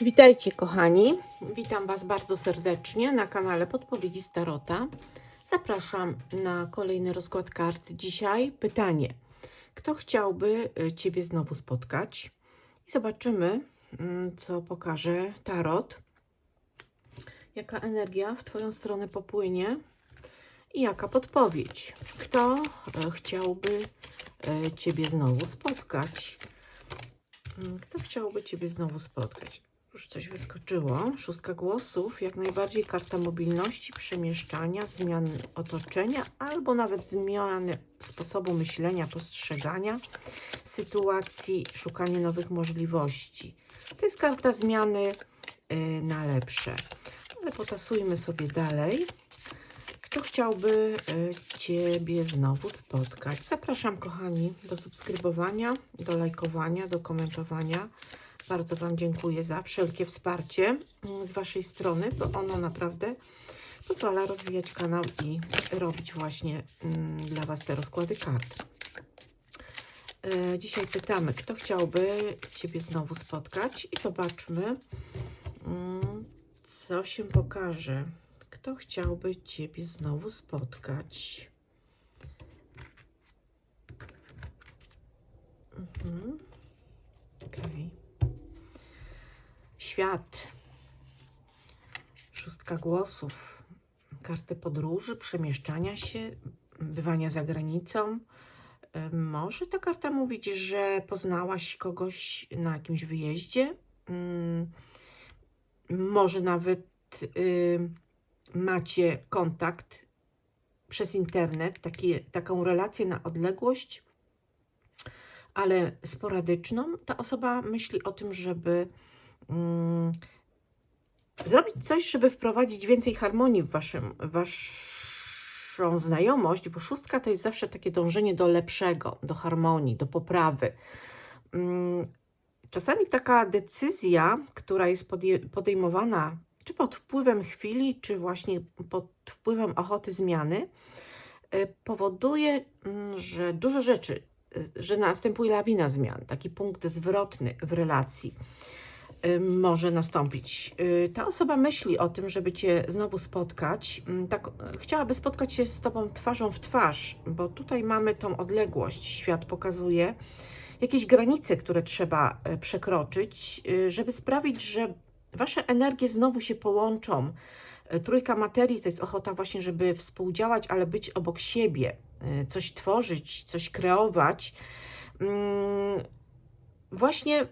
Witajcie kochani, witam Was bardzo serdecznie na kanale Podpowiedzi Starota. Zapraszam na kolejny rozkład kart. Dzisiaj pytanie, kto chciałby y, Ciebie znowu spotkać? I zobaczymy, mm, co pokaże Tarot. Jaka energia w Twoją stronę popłynie i jaka podpowiedź. Kto y, chciałby y, Ciebie znowu spotkać? Mm, Kto chciałby Ciebie znowu spotkać? Już coś wyskoczyło. Szóstka głosów, jak najbardziej karta mobilności, przemieszczania, zmiany otoczenia albo nawet zmiany sposobu myślenia, postrzegania sytuacji, szukanie nowych możliwości. To jest karta zmiany y, na lepsze. Ale potasujmy sobie dalej. Kto chciałby y, Ciebie znowu spotkać? Zapraszam, kochani, do subskrybowania, do lajkowania, do komentowania. Bardzo Wam dziękuję za wszelkie wsparcie mm, z Waszej strony, bo ono naprawdę pozwala rozwijać kanał i robić właśnie mm, dla Was te rozkłady kart. E, Dzisiaj pytamy, kto chciałby Ciebie znowu spotkać i zobaczmy, mm, co się pokaże. Kto chciałby Ciebie znowu spotkać? Mhm. Okej. Świat. Szóstka głosów. Karty podróży, przemieszczania się, bywania za granicą. Może ta karta mówić, że poznałaś kogoś na jakimś wyjeździe. Mm, Może nawet macie kontakt przez internet, taki, taką relację na odległość, ale sporadyczną. Ta osoba myśli o tym, żeby zrobić coś, żeby wprowadzić więcej harmonii w waszym, waszą znajomość, bo szóstka to jest zawsze takie dążenie do lepszego, do harmonii, do poprawy. Mm, Czasami taka decyzja, która jest podejmowana czy pod wpływem chwili, czy właśnie pod wpływem ochoty zmiany, y, powoduje, mm, że dużo rzeczy, y, że następuje lawina zmian, taki punkt zwrotny w relacji może nastąpić. Y, Ta osoba myśli o tym, żeby Cię znowu spotkać. Mm, Tak, y, chciałaby spotkać się z Tobą twarzą w twarz, bo tutaj mamy tą odległość. Świat pokazuje jakieś granice, które trzeba y, przekroczyć, y, żeby sprawić, że Wasze energie znowu się połączą. Y, Trójka materii to jest ochota właśnie, żeby współdziałać, ale być obok siebie, y, coś tworzyć, coś kreować. Mm, Właśnie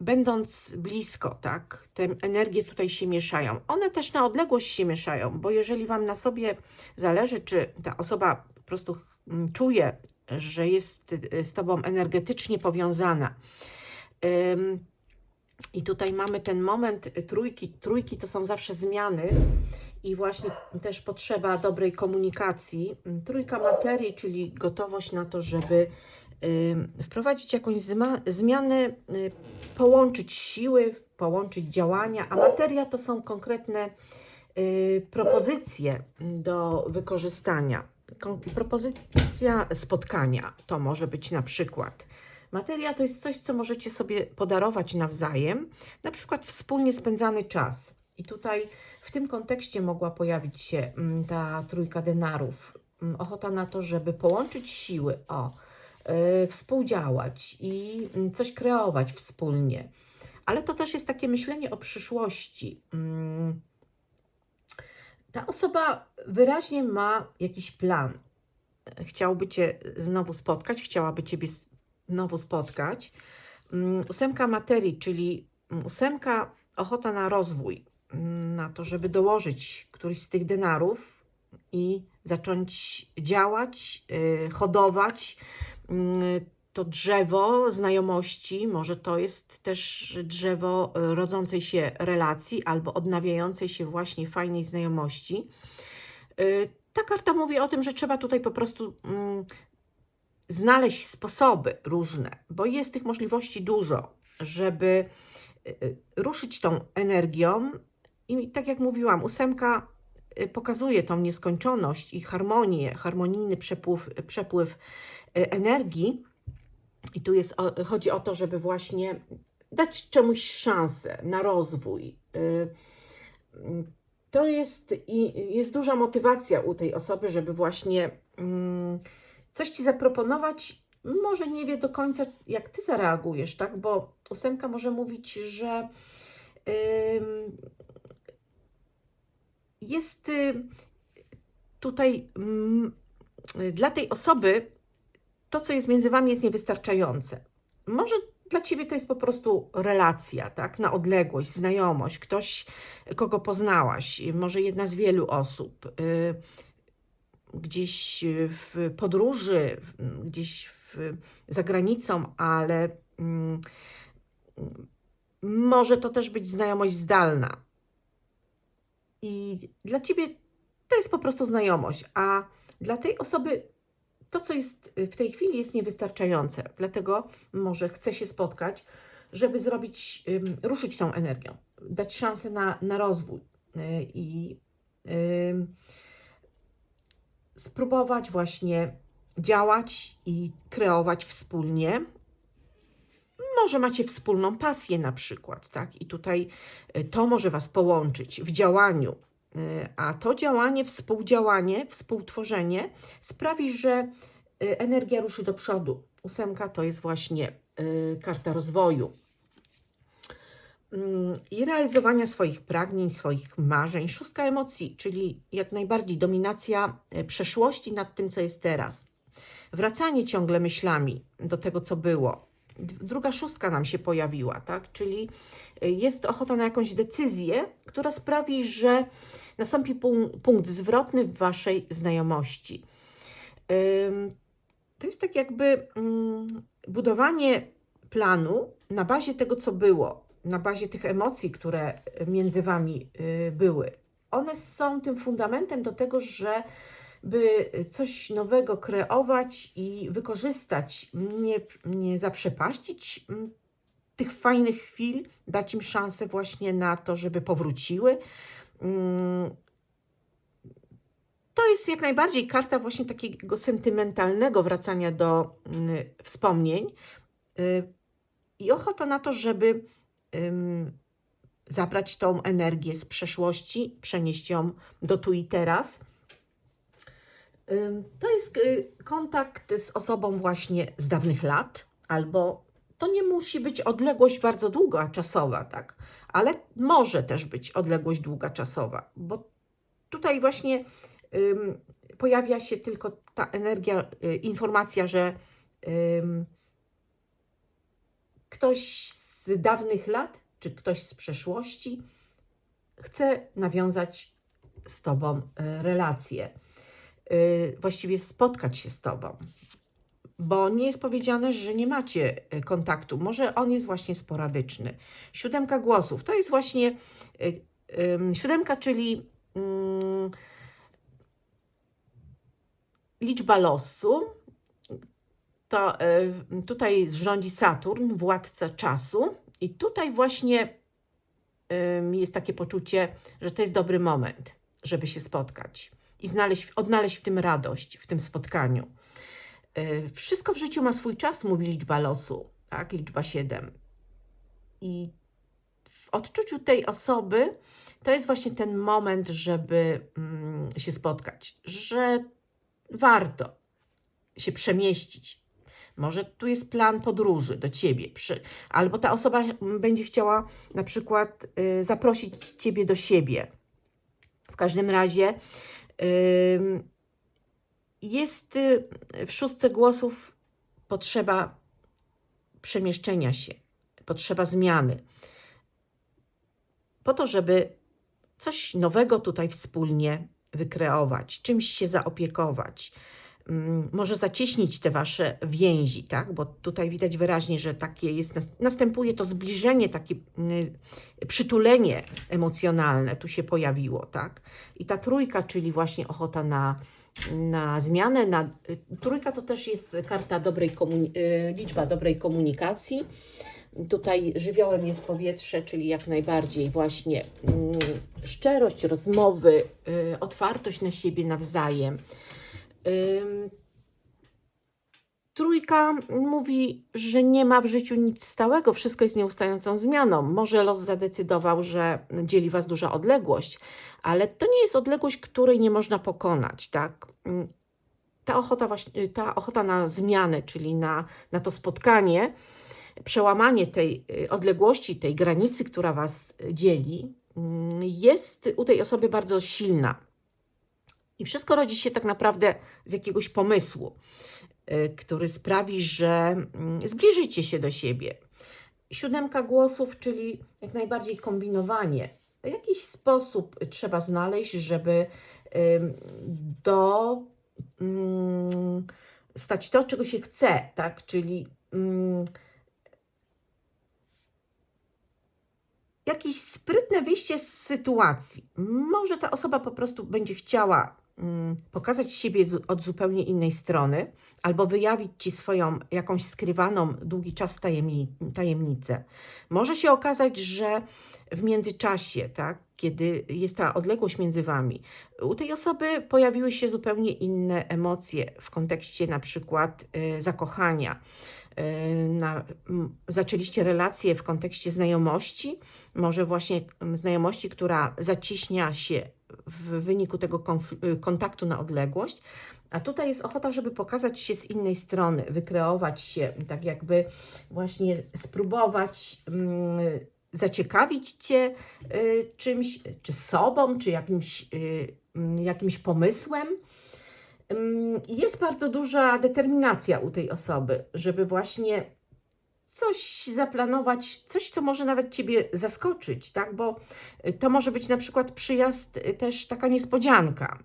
będąc blisko, tak, te energie tutaj się mieszają. One też na odległość się mieszają, bo jeżeli Wam na sobie zależy, czy ta osoba po prostu mm, czuje, że jest y, z Tobą energetycznie powiązana. I tutaj mamy ten moment y, trójki. Trójki to są zawsze zmiany i właśnie też potrzeba dobrej komunikacji. Trójka materii, czyli gotowość na to, żeby wprowadzić jakąś zmianę, y, połączyć siły, połączyć działania, a materia to są konkretne y, propozycje do wykorzystania. Propozycja spotkania to może być na przykład. Materia to jest coś, co możecie sobie podarować nawzajem, na przykład wspólnie spędzany czas. I tutaj w tym kontekście mogła pojawić się mm, ta trójka denarów. Mm, Ochota na to, żeby połączyć siły, o, współdziałać i mm, coś kreować wspólnie. Ale to też jest takie myślenie o przyszłości. Mm, Ta osoba wyraźnie ma jakiś plan. Chciałby Cię znowu spotkać, chciałaby Ciebie znowu spotkać. Mm, Ósemka materii, czyli ósemka ochota na rozwój, na to, żeby dołożyć któryś z tych denarów i zacząć działać, y, hodować to drzewo znajomości. Może to jest też drzewo y, rodzącej się relacji albo odnawiającej się właśnie fajnej znajomości. Y, Ta karta mówi o tym, że trzeba tutaj po prostu mm, znaleźć sposoby różne, bo jest tych możliwości dużo, żeby y, ruszyć tą energią. I tak jak mówiłam, ósemka pokazuje tą nieskończoność i harmonię, harmonijny przepływ, przepływ y, energii. I tu jest, chodzi o to, żeby właśnie dać czemuś szansę na rozwój. Y, mm, To jest, jest duża motywacja u tej osoby, żeby właśnie mm, coś ci zaproponować. Może nie wie do końca, jak ty zareagujesz, tak? Bo ósemka może mówić, że jest y, tutaj mm, dla tej osoby to, co jest między wami, jest niewystarczające. Może dla ciebie to jest po prostu relacja, tak? Na odległość, znajomość, ktoś, kogo poznałaś, może jedna z wielu osób. y, Gdzieś w podróży, gdzieś w, za granicą, ale mm, może to też być znajomość zdalna. I dla ciebie to jest po prostu znajomość, a dla tej osoby to, co jest w tej chwili, jest niewystarczające. Dlatego może chce się spotkać, żeby zrobić, ruszyć tą energią, dać szansę na, na rozwój y, i spróbować właśnie działać i kreować wspólnie. Może macie wspólną pasję na przykład, tak? I tutaj y, to może Was połączyć w działaniu. Y, A to działanie, współdziałanie, współtworzenie sprawi, że y, energia ruszy do przodu. Ósemka to jest właśnie karta rozwoju Mm, i realizowania swoich pragnień, swoich marzeń. Szóstka emocji, czyli jak najbardziej dominacja przeszłości nad tym, co jest teraz. Wracanie ciągle myślami do tego, co było. Druga szóstka nam się pojawiła, tak? Czyli y, jest ochota na jakąś decyzję, która sprawi, że nastąpi pun- punkt zwrotny w waszej znajomości. To jest tak jakby mm, budowanie planu na bazie tego, co było, na bazie tych emocji, które między wami y, były. One są tym fundamentem do tego, że by coś nowego kreować i wykorzystać, nie, nie zaprzepaścić mm, tych fajnych chwil, dać im szansę właśnie na to, żeby powróciły. Mm, To jest jak najbardziej karta właśnie takiego sentymentalnego wracania do mm, wspomnień y, i ochota na to, żeby zabrać tą energię z przeszłości, przenieść ją do tu i teraz. To jest y, kontakt z osobą właśnie z dawnych lat, albo to nie musi być odległość bardzo długa czasowa, tak, ale może też być odległość długa czasowa, bo tutaj właśnie pojawia się tylko ta energia, y, informacja, że ktoś z dawnych lat, czy ktoś z przeszłości chce nawiązać z Tobą y, relację, właściwie spotkać się z Tobą. Bo nie jest powiedziane, że nie macie y, kontaktu. Może on jest właśnie sporadyczny. Siódemka głosów to jest właśnie y, siódemka, czyli mm, liczba losu. To y, tutaj rządzi Saturn, władca czasu, i tutaj właśnie jest takie poczucie, że to jest dobry moment, żeby się spotkać i znaleźć, odnaleźć w tym radość, w tym spotkaniu. Y, Wszystko w życiu ma swój czas, mówi liczba losu, tak? Liczba 7. I w odczuciu tej osoby to jest właśnie ten moment, żeby mm, się spotkać, że warto się przemieścić. Może tu jest plan podróży do ciebie, przy, albo ta osoba będzie chciała na przykład y, zaprosić ciebie do siebie. W każdym razie jest y, w szóstce głosów potrzeba przemieszczenia się, potrzeba zmiany. Po to, żeby coś nowego tutaj wspólnie wykreować, czymś się zaopiekować. Mm, Może zacieśnić te wasze więzi, tak? Bo tutaj widać wyraźnie, że takie jest, nas- następuje to zbliżenie, takie mm, przytulenie emocjonalne tu się pojawiło, tak? I ta trójka, czyli właśnie ochota na, na zmianę, na, y, trójka to też jest karta dobrej y, liczba dobrej komunikacji. Tutaj żywiołem jest powietrze, czyli jak najbardziej właśnie mm, szczerość, rozmowy, y, otwartość na siebie nawzajem. Trójka mówi, że nie ma w życiu nic stałego, wszystko jest nieustającą zmianą. Może los zadecydował, że dzieli was duża odległość, ale to nie jest odległość, której nie można pokonać, tak? Ta ochota, właśnie, ta ochota na zmianę, czyli na, na to spotkanie, przełamanie tej y, odległości, tej granicy, która was dzieli, jest u tej osoby bardzo silna. I wszystko rodzi się tak naprawdę z jakiegoś pomysłu, y, który sprawi, że mm, zbliżycie się do siebie. Siódemka głosów, czyli jak najbardziej kombinowanie. Jakiś sposób trzeba znaleźć, żeby do mm, stać to, czego się chce, tak? Czyli mm, jakieś sprytne wyjście z sytuacji. Może ta osoba po prostu będzie chciała pokazać siebie od zupełnie innej strony, albo wyjawić ci swoją jakąś skrywaną długi czas tajemni tajemnicę. Może się okazać, że w międzyczasie, tak, kiedy jest ta odległość między wami, u tej osoby pojawiły się zupełnie inne emocje w kontekście na przykład y, zakochania. Y, na, zaczęliście relacje w kontekście znajomości, może właśnie znajomości, która zacieśnia się w wyniku tego y, kontaktu na odległość. A tutaj jest ochota, żeby pokazać się z innej strony, wykreować się, tak jakby właśnie spróbować zaciekawić Cię y, czymś, czy sobą, czy jakimś, y, mm, jakimś pomysłem. Jest bardzo duża determinacja u tej osoby, żeby właśnie coś zaplanować, coś, co może nawet Ciebie zaskoczyć, tak? Bo to może być na przykład przyjazd y, też taka niespodzianka,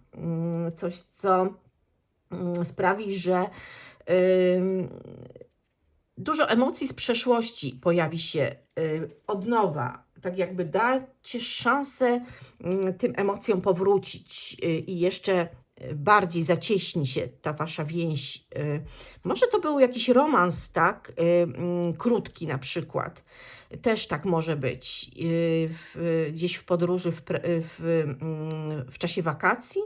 coś, co sprawi, że dużo emocji z przeszłości pojawi się y, od nowa, tak jakby dacie szansę mm, tym emocjom powrócić y, i jeszcze bardziej zacieśni się ta wasza więź. Y, może to był jakiś romans, tak? Mm, krótki na przykład. Też tak może być. W, gdzieś w podróży, w, w, mm, w czasie wakacji.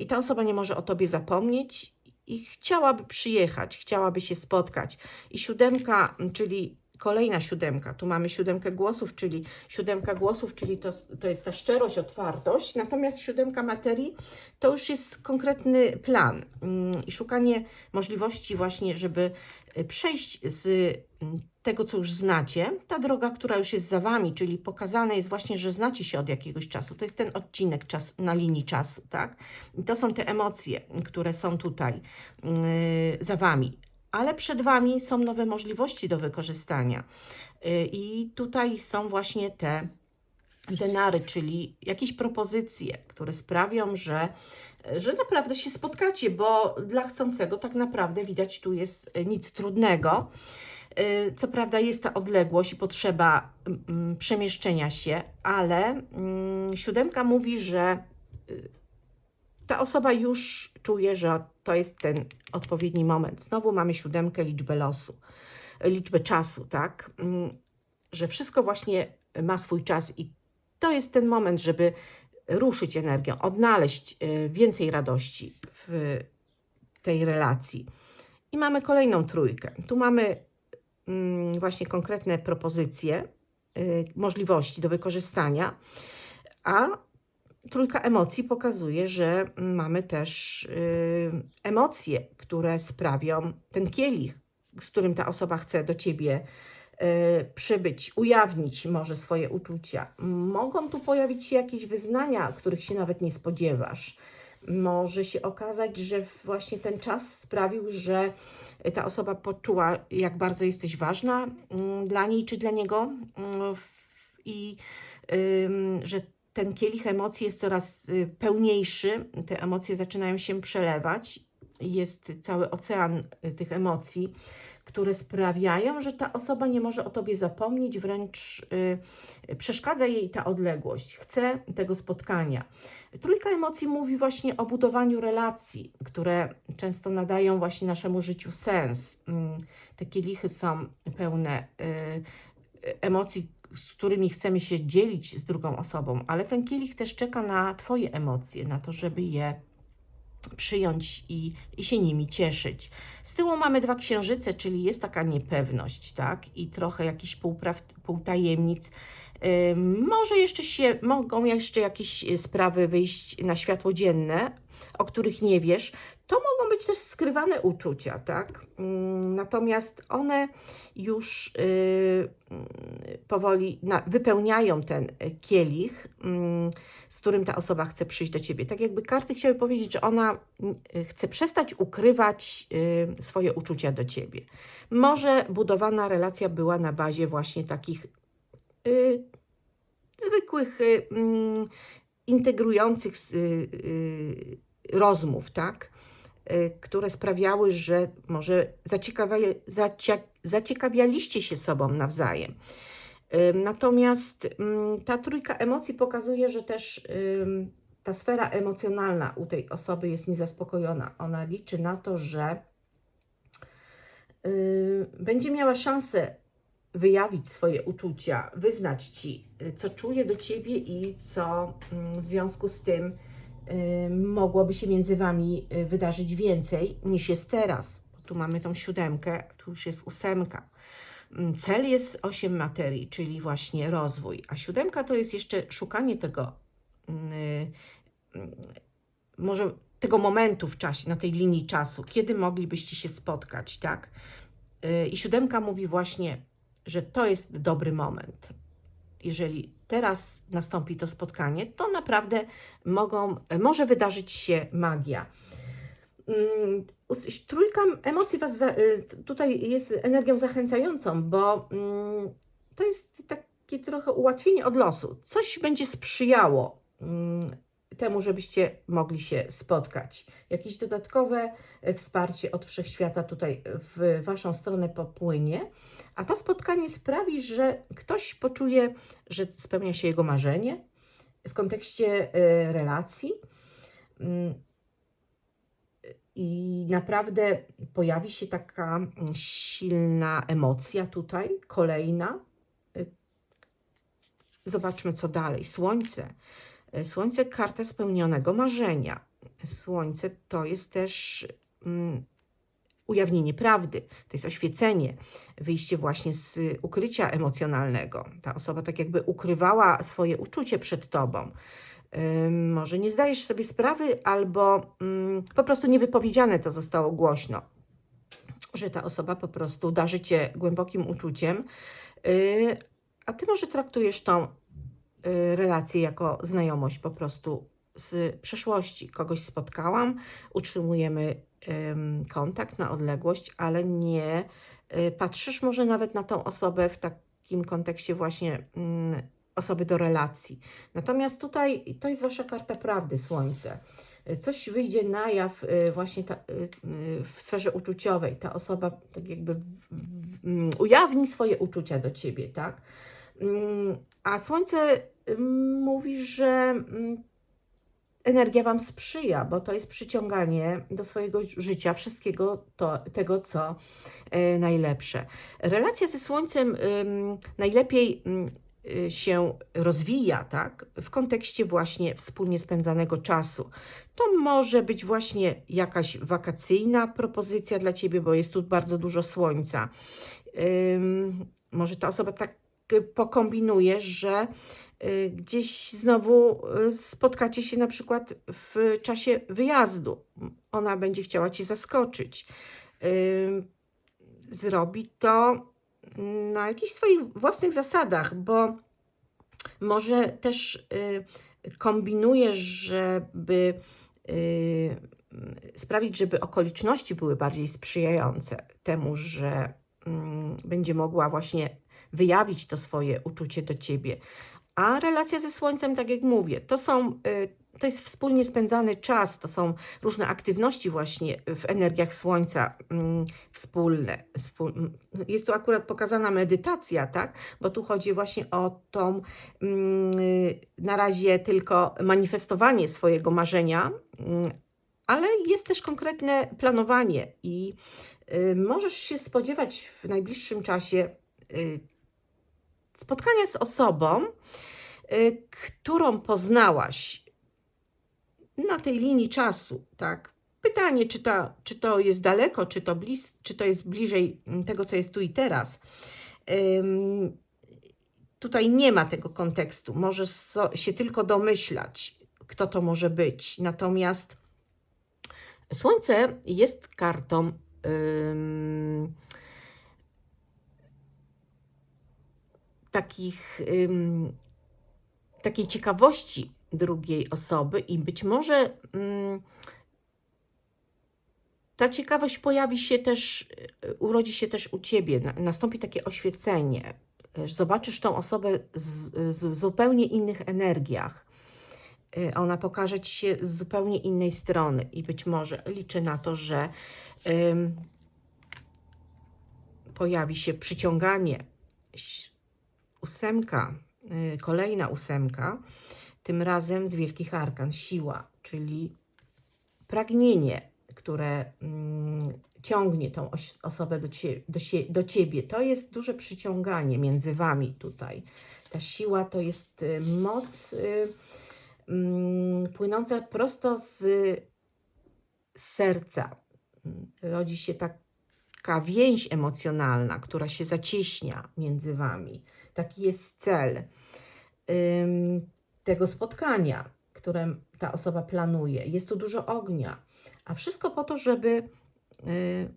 I ta osoba nie może o tobie zapomnieć i chciałaby przyjechać, chciałaby się spotkać. I siódemka, czyli kolejna siódemka, tu mamy siódemkę głosów, czyli siódemka głosów, czyli to, to jest ta szczerość, otwartość, natomiast siódemka materii to już jest konkretny plan mm, i szukanie możliwości właśnie, żeby y, przejść z mm, tego, co już znacie, ta droga, która już jest za Wami, czyli pokazane jest właśnie, że znacie się od jakiegoś czasu. To jest ten odcinek czas, na linii czasu, tak? I to są te emocje, które są tutaj yy, za Wami. Ale przed Wami są nowe możliwości do wykorzystania. Yy, I tutaj są właśnie te denary, czyli jakieś propozycje, które sprawią, że, że naprawdę się spotkacie, bo dla chcącego tak naprawdę widać tu jest nic trudnego. Y, co prawda jest ta odległość i potrzeba mm, mm, przemieszczenia się, ale mm, siódemka mówi, że y, ta osoba już czuje, że to jest ten odpowiedni moment. Znowu mamy siódemkę, liczbę losu, liczbę czasu, tak? Że wszystko właśnie ma swój czas i to jest ten moment, żeby ruszyć energią, odnaleźć y, więcej radości w tej relacji. I mamy kolejną trójkę. Tu mamy Mm, właśnie konkretne propozycje, y, możliwości do wykorzystania, a trójka emocji pokazuje, że mamy też y, emocje, które sprawią ten kielich, z którym ta osoba chce do ciebie y, przybyć, ujawnić może swoje uczucia. Mogą tu pojawić się jakieś wyznania, których się nawet nie spodziewasz może się okazać, że właśnie ten czas sprawił, że ta osoba poczuła, jak bardzo jesteś ważna mm, dla niej czy dla niego mm, i że ten kielich emocji jest coraz y, pełniejszy, te emocje zaczynają się przelewać, jest cały ocean y, tych emocji które sprawiają, że ta osoba nie może o tobie zapomnieć, wręcz yy, przeszkadza jej ta odległość, chce tego spotkania. Trójka emocji mówi właśnie o budowaniu relacji, które często nadają właśnie naszemu życiu sens. Yy, te kielichy są pełne emocji, z którymi chcemy się dzielić z drugą osobą, ale ten kielich też czeka na Twoje emocje, na to, żeby je przyjąć i, i się nimi cieszyć. Z tyłu mamy dwa księżyce, czyli jest taka niepewność, tak? I trochę jakichś półpraw, półtajemnic. Ym, może jeszcze się, mogą jeszcze jakieś sprawy wyjść na światło dzienne, o których nie wiesz. To mogą być też skrywane uczucia, tak? Ym, Natomiast one już yy, yy, powoli wypełniają ten kielich, yy, z którym ta osoba chce przyjść do ciebie. Tak jakby karty chciały powiedzieć, że ona yy, chce przestać ukrywać yy, swoje uczucia do ciebie. Może budowana relacja była na bazie właśnie takich yy, zwykłych, mm, integrujących rozmów, tak? Y, które sprawiały, że może zaciekawia, zacia, zaciekawialiście się sobą nawzajem. Natomiast ta trójka emocji pokazuje, że też ta sfera emocjonalna u tej osoby jest niezaspokojona. Ona liczy na to, że y, będzie miała szansę wyjawić swoje uczucia, wyznać ci, y, co czuje do ciebie i co w związku z tym mogłoby się między wami y, wydarzyć więcej niż jest teraz. Tu mamy tą siódemkę, tu już jest ósemka. Cel jest osiem materii, czyli właśnie rozwój, a siódemka to jest jeszcze szukanie tego, y, może tego momentu w czasie, na tej linii czasu, kiedy moglibyście się spotkać, tak? Y, I siódemka mówi właśnie, że to jest dobry moment. Jeżeli teraz nastąpi to spotkanie, to naprawdę mogą, może wydarzyć się magia. Mm, Trójka emocji was za, y, tutaj jest energią zachęcającą, bo mm, to jest takie trochę ułatwienie od losu. Coś będzie sprzyjało mm, temu, żebyście mogli się spotkać. Jakieś dodatkowe e, wsparcie od wszechświata tutaj w waszą stronę popłynie, a to spotkanie sprawi, że ktoś poczuje, że spełnia się jego marzenie w kontekście e, relacji. Mm, I naprawdę pojawi się taka mm, silna emocja tutaj, kolejna. Y, Zobaczmy, co dalej. Słońce. Słońce, karta spełnionego marzenia. Słońce to jest też mm, ujawnienie prawdy, to jest oświecenie, wyjście właśnie z ukrycia emocjonalnego. Ta osoba tak jakby ukrywała swoje uczucie przed tobą. Może nie zdajesz sobie sprawy, albo mm, po prostu niewypowiedziane to zostało głośno, że ta osoba po prostu darzy cię głębokim uczuciem, yy, a ty może traktujesz tą relację jako znajomość po prostu z przeszłości. Kogoś spotkałam, utrzymujemy ym, kontakt na odległość, ale nie y, patrzysz może nawet na tą osobę w takim kontekście właśnie mm, osoby do relacji. Natomiast tutaj to jest wasza karta prawdy, Słońce. Y, Coś wyjdzie na jaw y, właśnie ta, y, y, w sferze uczuciowej. Ta osoba tak jakby mm, ujawni swoje uczucia do ciebie, tak? Mm, A Słońce mm, mówi, że mm, energia Wam sprzyja, bo to jest przyciąganie do swojego życia wszystkiego to, tego, co e, najlepsze. Relacja ze Słońcem najlepiej y, się rozwija, tak? W kontekście właśnie wspólnie spędzanego czasu. To może być właśnie jakaś wakacyjna propozycja dla Ciebie, bo jest tu bardzo dużo słońca. Może ta osoba tak y, pokombinuje, że y, gdzieś znowu y, spotkacie się na przykład w czasie wyjazdu. Ona będzie chciała Cię zaskoczyć. Zrobi to na jakichś swoich własnych zasadach, bo może też y, kombinuje, żeby sprawić, żeby okoliczności były bardziej sprzyjające temu, że mm, będzie mogła właśnie wyjawić to swoje uczucie do ciebie. A relacja ze Słońcem, tak jak mówię, to są, y, to jest wspólnie spędzany czas, to są różne aktywności właśnie w energiach Słońca mm, wspólne. Wspól... Jest tu akurat pokazana medytacja, tak? Bo tu chodzi właśnie o tą mm, na razie tylko manifestowanie swojego marzenia, mm, ale jest też konkretne planowanie i y, możesz się spodziewać w najbliższym czasie spotkania z osobą, y, którą poznałaś na tej linii czasu, tak? pytanie, czy to, czy to jest daleko, czy to, blis, czy to jest bliżej mm, tego, co jest tu i teraz. Tutaj nie ma tego kontekstu. Możesz się tylko domyślać, kto to może być. Natomiast Słońce jest kartą. Takich, takiej ciekawości drugiej osoby i być może ta ciekawość pojawi się też, y, urodzi się też u ciebie, na- nastąpi takie oświecenie. Zobaczysz tą osobę z, z zupełnie innych energiach. Y, Ona pokaże ci się z zupełnie innej strony i być może liczę na to, że ym, pojawi się przyciąganie. Ósemka, y, kolejna ósemka, tym razem z wielkich arkan, siła, czyli pragnienie, które mm, ciągnie tą osobę do, do, sie, do ciebie. To jest duże przyciąganie między wami tutaj. Ta siła to jest y, moc y, mm, płynąca prosto z, z serca. Rodzi się taka więź emocjonalna, która się zacieśnia między wami. Taki jest cel tego spotkania, które ta osoba planuje. Jest tu dużo ognia, a wszystko po to, żeby y,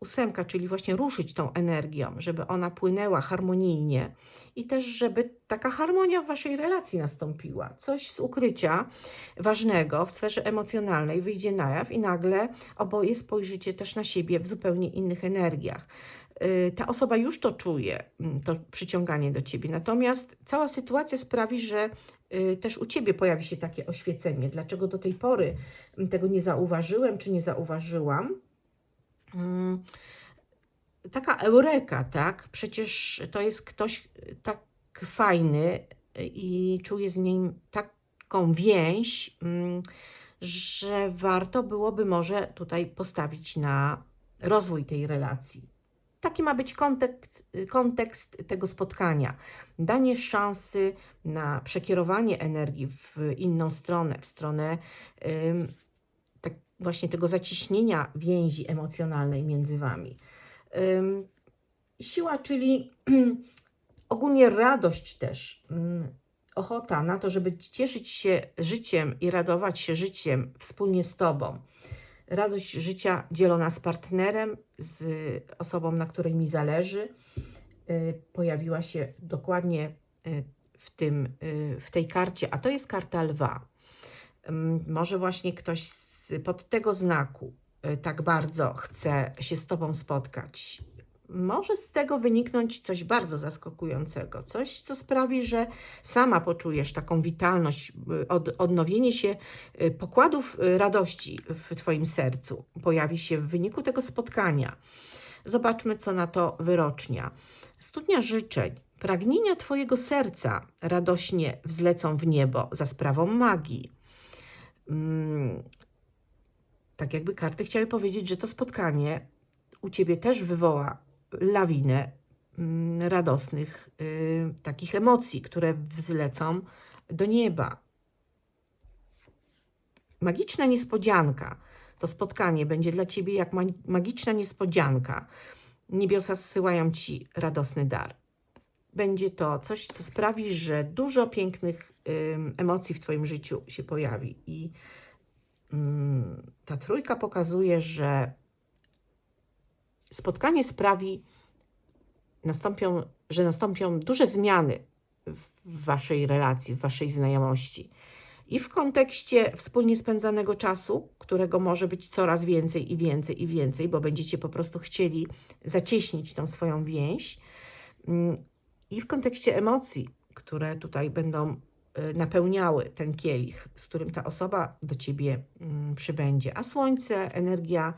ósemka, czyli właśnie ruszyć tą energią, żeby ona płynęła harmonijnie i też, żeby taka harmonia w waszej relacji nastąpiła. Coś z ukrycia ważnego w sferze emocjonalnej wyjdzie na jaw i nagle oboje spojrzycie też na siebie w zupełnie innych energiach. Y, Ta osoba już to czuje, mm, to przyciąganie do ciebie. Natomiast cała sytuacja sprawi, że y, też u ciebie pojawi się takie oświecenie. Dlaczego do tej pory mm, tego nie zauważyłem, czy nie zauważyłam? Mm, Taka eureka, tak? Przecież to jest ktoś y, tak fajny i czuję z nim taką więź, że warto byłoby może tutaj postawić na rozwój tej relacji. Taki ma być kontekst, kontekst tego spotkania. Danie szansy na przekierowanie energii w inną stronę, w stronę ym, tak właśnie tego zaciśnienia więzi emocjonalnej między wami. Ym, siła, czyli ogólnie radość też, ym, ochota na to, żeby cieszyć się życiem i radować się życiem wspólnie z Tobą. Radość życia dzielona z partnerem, z osobą, na której mi zależy, y, pojawiła się dokładnie y, w, tym, y, w tej karcie, a to jest karta lwa. Może właśnie ktoś z, pod tego znaku tak bardzo chce się z Tobą spotkać. Może z tego wyniknąć coś bardzo zaskakującego, coś, co sprawi, że sama poczujesz taką witalność, y, od, odnowienie się y, pokładów y, radości w Twoim sercu pojawi się w wyniku tego spotkania. Zobaczmy, co na to wyrocznia. Studnia życzeń, pragnienia Twojego serca radośnie wzlecą w niebo za sprawą magii. Mm, tak jakby karty chciały powiedzieć, że to spotkanie u Ciebie też wywoła lawinę mm, radosnych y, takich emocji, które wzlecą do nieba. Magiczna niespodzianka. To spotkanie będzie dla Ciebie jak ma- magiczna niespodzianka. Niebiosa zsyłają Ci radosny dar. Będzie to coś, co sprawi, że dużo pięknych emocji w Twoim życiu się pojawi. I ta trójka pokazuje, że spotkanie sprawi, nastąpią, że nastąpią duże zmiany w Waszej relacji, w Waszej znajomości. I w kontekście wspólnie spędzanego czasu, którego może być coraz więcej i więcej i więcej, bo będziecie po prostu chcieli zacieśnić tą swoją więź. Mm, I w kontekście emocji, które tutaj będą y, napełniały ten kielich, z którym ta osoba do ciebie mm, przybędzie. A słońce, energia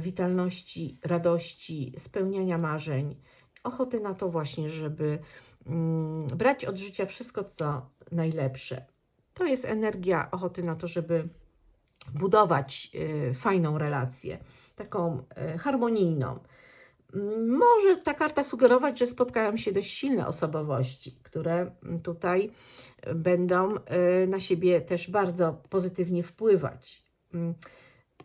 witalności, radości, spełniania marzeń, ochoty na to właśnie, żeby mm, brać od życia wszystko, co najlepsze. To jest energia ochoty na to, żeby budować y, fajną relację, taką y, harmonijną. Mm, Może ta karta sugerować, że spotkają się dość silne osobowości, które tutaj będą na siebie też bardzo pozytywnie wpływać.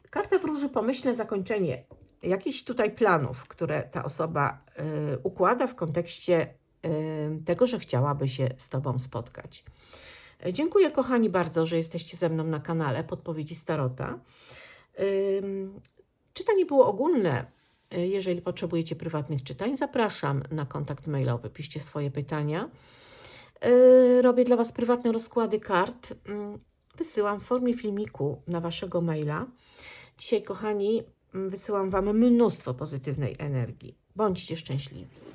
Mm, Karta wróży pomyślne zakończenie jakichś tutaj planów, które ta osoba y, układa w kontekście y, tego, że chciałaby się z Tobą spotkać. Y, Dziękuję kochani bardzo, że jesteście ze mną na kanale Podpowiedzi Starota. Ym, Czytanie było ogólne. Y, Jeżeli potrzebujecie prywatnych czytań, zapraszam na kontakt mailowy. Piszcie swoje pytania. Y, Robię dla Was prywatne rozkłady kart. Ym, Wysyłam w formie filmiku na Waszego maila. Dzisiaj, kochani, mm, wysyłam Wam mnóstwo pozytywnej energii. Bądźcie szczęśliwi.